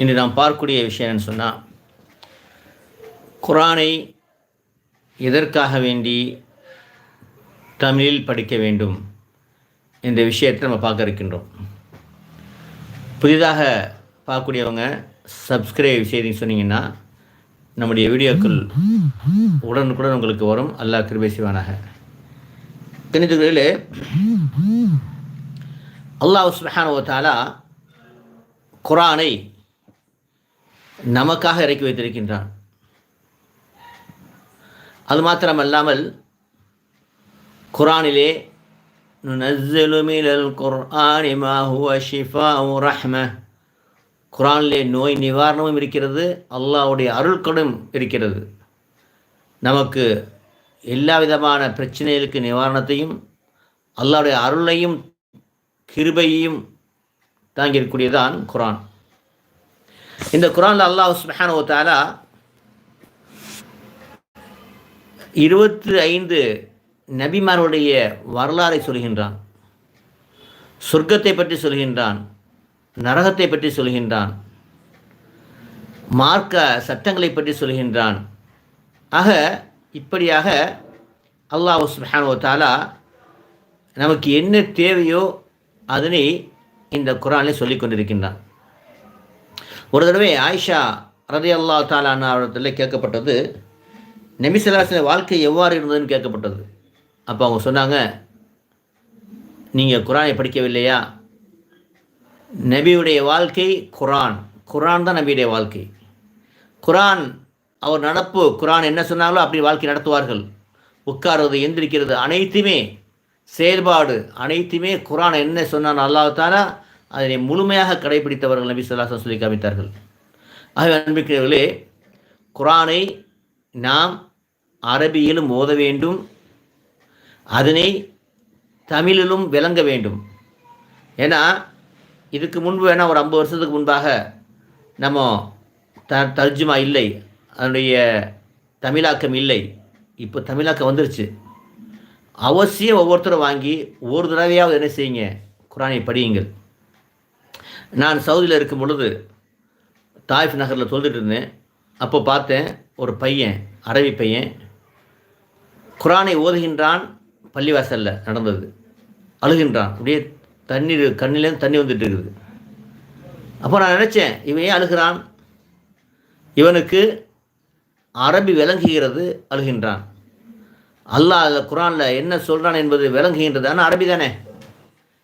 இன்று நாம் பார்க்கக்கூடிய விஷயம் என்னன்னு சொன்னால் குரானை எதற்காக வேண்டி தமிழில் படிக்க வேண்டும் என்ற விஷயத்தை நம்ம பார்க்க இருக்கின்றோம். புதிதாக பார்க்கக்கூடியவங்க சப்ஸ்கிரைப் செய்தி சொன்னீங்கன்னா நம்முடைய வீடியோக்கள் உடனுக்குடன் உங்களுக்கு வரும். அல்லாஹ் கிருபை செய்வானாக. தெரிஞ்சுக்கிறதிலே அல்லாஹ் சுபஹானு குரானை நமக்காக இறக்கி வைத்திருக்கின்றான். அது மாத்திரமல்லாமல் குரானிலே நுனஸ்ஸலு குர்ஆனி மா ஹுவ ஷிஃபாஉ ரஹ்ம. குரானிலே நோய் நிவாரணமும் இருக்கிறது அல்லாஹ்வுடைய அருள்களும் இருக்கிறது. நமக்கு எல்லா விதமான பிரச்சனைகளுக்கு நிவாரணத்தையும் அல்லாவுடைய அருளையும் கிருபையையும் தாங்கியிருக்கூடியதான் குரான். இந்த குரான்ல அல்லாஹ் சுப்ஹானஹு தாலா இருபத்தி ஐந்து நபிமாருடைய வரலாறை சொல்கின்றான். சொர்க்கத்தை பற்றி சொல்கின்றான். நரகத்தை பற்றி சொல்கின்றான். மார்க்க சட்டங்களை பற்றி சொல்கின்றான். ஆக இப்படியாக அல்லாஹ் உஸ்மஹான் தாலா நமக்கு என்ன தேவையோ அதனை இந்த குரானில் சொல்லிக் கொண்டிருக்கின்றான். ஒரு தடவை ஆயிஷா ரதி அல்லா தாலான அவரிடத்தில் கேட்கப்பட்டது. நெமிசலாசின வாழ்க்கை எவ்வாறு இருந்ததுன்னு கேட்கப்பட்டது. அப்போ அவங்க சொன்னாங்க நீங்கள் குரானை படிக்கவில்லையா? நபியுடைய வாழ்க்கை குரான். குரான் தான் நபியுடைய வாழ்க்கை. குரான் அவர் நடப்பு குரான் என்ன சொன்னாங்களோ அப்படி வாழ்க்கை நடத்துவார்கள். உட்கார்றது எந்திரிக்கிறது அனைத்துமே செயல்பாடு அனைத்துமே குரான் என்ன சொன்னான் அல்லாஹாலா அதனை முழுமையாக கடைபிடித்தவர்கள் நபி சொல்லாசன் சொல்லி காமித்தார்கள். ஆகவே அன்பிக்கிறவர்களே குரானை நாம் அரபியிலும் ஓத வேண்டும் அதனை தமிழிலும் விளங்க வேண்டும். ஏன்னா இதுக்கு முன்பு வேணால் ஒரு ஐம்பது வருஷத்துக்கு முன்பாக நம்ம த தர்ஜுமா இல்லை அதனுடைய தமிழாக்கம் இல்லை. இப்போ தமிழாக்கம் வந்துருச்சு. அவசியம் ஒவ்வொருத்தரும் வாங்கி ஒரு தடவையாவது என்ன செய்யுங்க குரானை படியுங்கள். நான் சவுதியில் இருக்கும் பொழுது தாய்ஃப் நகரில் தொழுதுட்டு இருந்தேன். அப்போ பார்த்தேன் ஒரு பையன் அரபி பையன் குரானை ஓதுகின்றான் பள்ளிவாசலில் நடந்தது. அழுகின்றான். அப்படியே தண்ணீர் கண்ணிலேருந்து தண்ணி வந்துட்டு இருக்குது. அப்போ நான் நினச்சேன் இவன் ஏன் அழுகிறான்? இவனுக்கு அரபி விளங்குகிறது அழுகின்றான். அல்லாஹ் குரானில் என்ன சொல்கிறான் என்பது விளங்குகின்றது. ஆனால் அரபி தானே.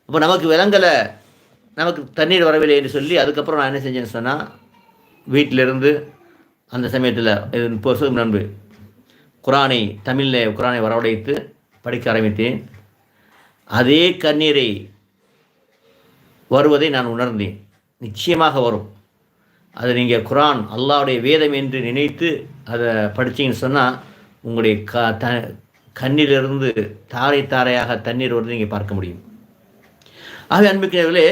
அப்போ நமக்கு விளங்கலை. நமக்கு தண்ணீர் வரவில்லை என்று சொல்லி அதுக்கப்புறம் நான் என்ன செஞ்சேன்னு சொன்னால் வீட்டிலிருந்து அந்த சமயத்தில் இது முப்பது நண்பு குரானை தமிழில் குரானை வரவழைத்து படிக்க ஆரம்பித்தேன். அதே கண்ணீரை வருவதை நான் உணர்ந்தேன். நிச்சயமாக வரும். அது நீங்கள் குரான் அல்லாவுடைய வேதம் என்று நினைத்து அதை படித்தீங்கன்னு சொன்னால் உங்களுடைய க த கண்ணிலிருந்து தாரை தாரையாக தண்ணீர் வருது நீங்கள் பார்க்க முடியும். ஆகவே அன்புக்கிறவர்களே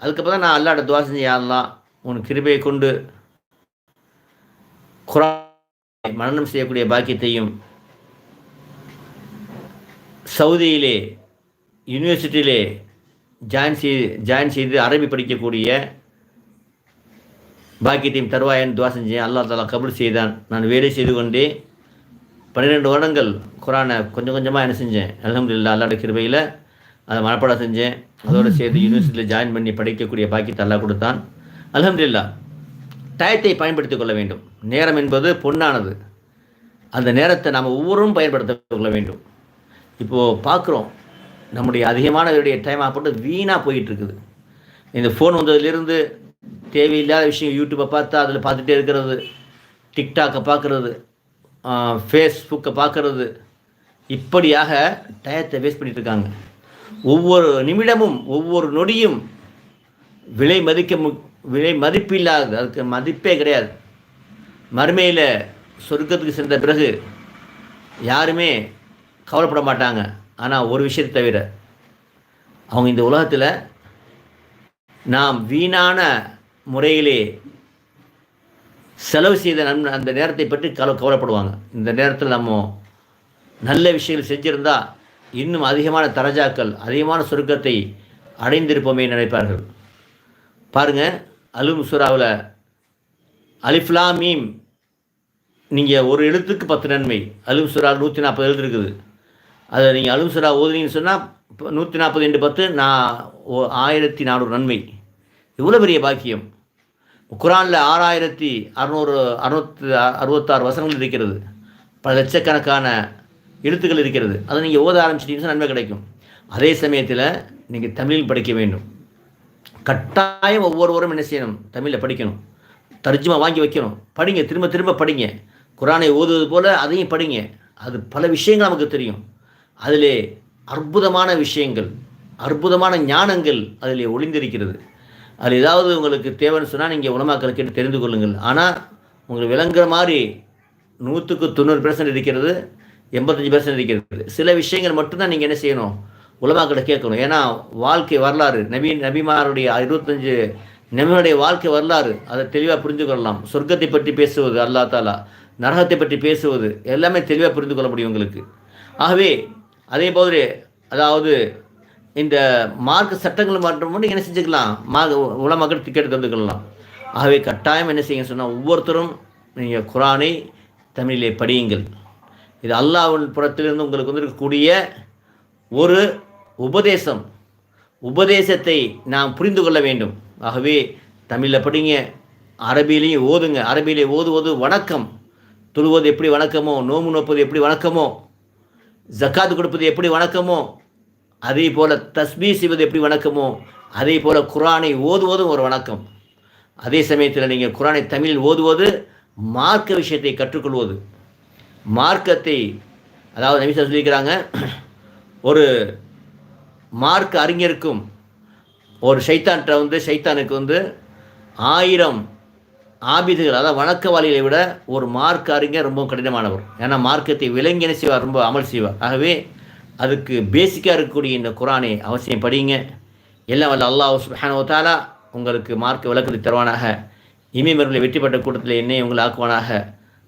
அதுக்கப்புறம் தான் நான் அல்லாட துவா செஞ்சு யாரெல்லாம் உன் கிருபையை கொண்டு குரான் மரணம் செய்யக்கூடிய பாக்கியத்தையும் சவுதியிலே யூனிவர்சிட்டியிலே ஜாயின் செய்து ஜாயின் செய்து அரபி படிக்கக்கூடிய பாக்கியத்தையும் தருவாயன் துவா செஞ்சேன். அல்லா தாலா கபூல் செய்தான். நான் வேலை செய்து கொண்டே பன்னிரெண்டு வருடங்கள் குரானை கொஞ்சம் கொஞ்சமாக என்ன செஞ்சேன். அலமதுல்லா அல்லாட கிருபையில் அதை மனப்பாடம் செஞ்சேன். அதோடு சேர்த்து யூனிவர்சிட்டியில் ஜாயின் பண்ணி படிக்கக்கூடிய பாக்கியத்தை அல்லா கொடுத்தான். அலமதுல்லா டயத்தை பயன்படுத்திக் கொள்ள வேண்டும். நேரம் என்பது பொன்னானது. அந்த நேரத்தை நாம் ஒவ்வொருவரும் பயன்படுத்த கொள்ள வேண்டும். இப்போது பார்க்குறோம் நம்முடைய அதிகமானவருடைய டைம் ஆகப்பட்டு வீணாக போயிட்டுருக்குது இந்த ஃபோன் வந்ததுலேருந்து தேவையில்லாத விஷயம் யூடியூப்பை பார்த்தா அதில் பார்த்துட்டே இருக்கிறது. டிக்டாக்கை பார்க்குறது. ஃபேஸ்புக்கை பார்க்குறது. இப்படியாக டயத்தை வேஸ்ட் பண்ணிகிட்ருக்காங்க இருக்காங்க. ஒவ்வொரு நிமிடமும் ஒவ்வொரு நொடியும் விலை மதிக்க மு விலை மதிப்பில்லாத அதுக்கு மதிப்பே கிடையாது. மறுமையில் சொர்க்கத்துக்கு சென்ற பிறகு யாருமே கவலைப்பட மாட்டாங்க. ஆனால் ஒரு விஷயத்தை தவிர அவங்க இந்த உலகத்தில் நாம் வீணான முறையிலே செலவு செய்த நன் அந்த நேரத்தை பற்றி கவலை கவலைப்படுவாங்க. இந்த நேரத்தில் நம்ம நல்ல விஷயங்கள் செஞ்சுருந்தா இன்னும் அதிகமான தரஜாக்கள் அதிகமான சுருக்கத்தை அடைந்திருப்போமே நினைப்பார்கள். பாருங்கள் அலும் சுறாவில் அலிஃப்லா மீம். நீங்கள் ஒரு எழுத்துக்கு பத்து நன்மை. அலும் சுறா நூற்றி நாற்பது எழுத்து இருக்குது அதை நீங்கள் அலும் சுறா ஓதுனீங்கன்னு சொன்னால் நூற்றி நாற்பது ரெண்டு பத்து நான் ஓ- ஆயிரத்தி நானூறு நன்மை. இவ்வளோ பெரிய பாக்கியம். குரானில் ஆறாயிரத்தி அறநூறு அறுநூத்தி அறுபத்தாறு வசனங்கள் இருக்கிறது. பல லட்சக்கணக்கான எழுத்துக்கள் இருக்கிறது. அதை நீங்கள் ஓத ஆரம்பிச்சிட்டீங்கன்னா நன்மை கிடைக்கும். அதே சமயத்தில் நீங்கள் தமிழில் படிக்க வேண்டும். கட்டாயம் ஒவ்வொருவரும் என்ன செய்யணும்? தமிழில் படிக்கணும். தர்ஜுமா வாங்கி வைக்கணும். படிங்க திரும்ப திரும்ப படிங்க. குரானை ஓதுவது போல் அதையும் படிங்க. அது பல விஷயங்கள் நமக்கு தெரியும். அதிலே அற்புதமான விஷயங்கள் அற்புதமான ஞானங்கள் அதில் ஒளிந்திருக்கிறது. அதில் ஏதாவது உங்களுக்கு தேவைன்னு சொன்னால் நீங்கள் உலமாக்களை கேட்டு தெரிந்து கொள்ளுங்கள். ஆனால் உங்களுக்கு விளங்குற மாதிரி நூற்றுக்கு தொண்ணூறு பெர்சன்ட் இருக்கிறது. எண்பத்தஞ்சு பர்சன்ட் இருக்கிறது. சில விஷயங்கள் மட்டும்தான் நீங்கள் என்ன செய்யணும்? உலமாக்கிட்ட கேட்கணும். ஏன்னா வாழ்க்கை வரலாறு நபி நபிமாருடைய இருபத்தஞ்சு நபிகளுடைய வாழ்க்கை வரலாறு அதை தெளிவாக புரிந்து கொள்ளலாம். சொர்க்கத்தை பற்றி பேசுவது அல்லா தாலா. நரகத்தை பற்றி பேசுவது எல்லாமே தெளிவாக புரிந்து கொள்ள முடியும் உங்களுக்கு. ஆகவே அதே போது அதாவது இந்த மார்க் சட்டங்கள் மாற்றம் மட்டும் என்ன செஞ்சுக்கலாம்? மா உலமாக்கள் டிக்கெட் தந்துக்கலாம் ஆகவே கட்டாயம் என்ன செய்யுங்க சொன்னால் ஒவ்வொருத்தரும் நீங்கள் குரானை தமிழிலே படியுங்கள். இது அல்லாவின் புறத்திலிருந்து உங்களுக்கு வந்திருக்கக்கூடிய ஒரு உபதேசம். உபதேசத்தை நாம் புரிந்து கொள்ள வேண்டும். ஆகவே தமிழில் படிங்க அரபியிலையும் ஓதுங்க. அரபியிலே ஓதுவது வணக்கம். தொழுவது எப்படி வணக்கமோ நோம்பு நோப்பது எப்படி வணக்கமோ ஜக்காத்து கொடுப்பது எப்படி வணக்கமோ அதே போல் தஸ்பீ செய்வது எப்படி வணக்கமோ அதே போல் குரானை ஓதுவதும் ஒரு வணக்கம். அதே சமயத்தில் நீங்கள் குரானை தமிழில் ஓதுவது மார்க்க விஷயத்தை கற்றுக்கொள்வது. மார்க்கத்தை அதாவது நபிசா சொல்லியிருக்கிறாங்க ஒரு மார்க் அறிஞருக்கும் ஒரு ஷைத்தான்கிட்ட வந்து ஷைத்தானுக்கு வந்து ஆயிரம் ஆபிதுகள் அதாவது வணக்கவாளிகளை விட ஒரு மார்க் அறிஞர் ரொம்ப கடினமானவர். ஏன்னா மார்க்கத்தை விலங்கின செய்வார் ரொம்ப அமல் செய்வார். ஆகவே அதுக்கு பேசிக்காக இருக்கக்கூடிய இந்த குரானை அவசியம் படிங்க. எல்லாம் வல்ல அல்லாஹ் சுப்ஹானஹு உங்களுக்கு மார்க் விளக்கத்தை தருவானாக. இமைமர்களை வெற்றி பெற்ற கூட்டத்தில் என்னை உங்களை ஆக்குவானாக.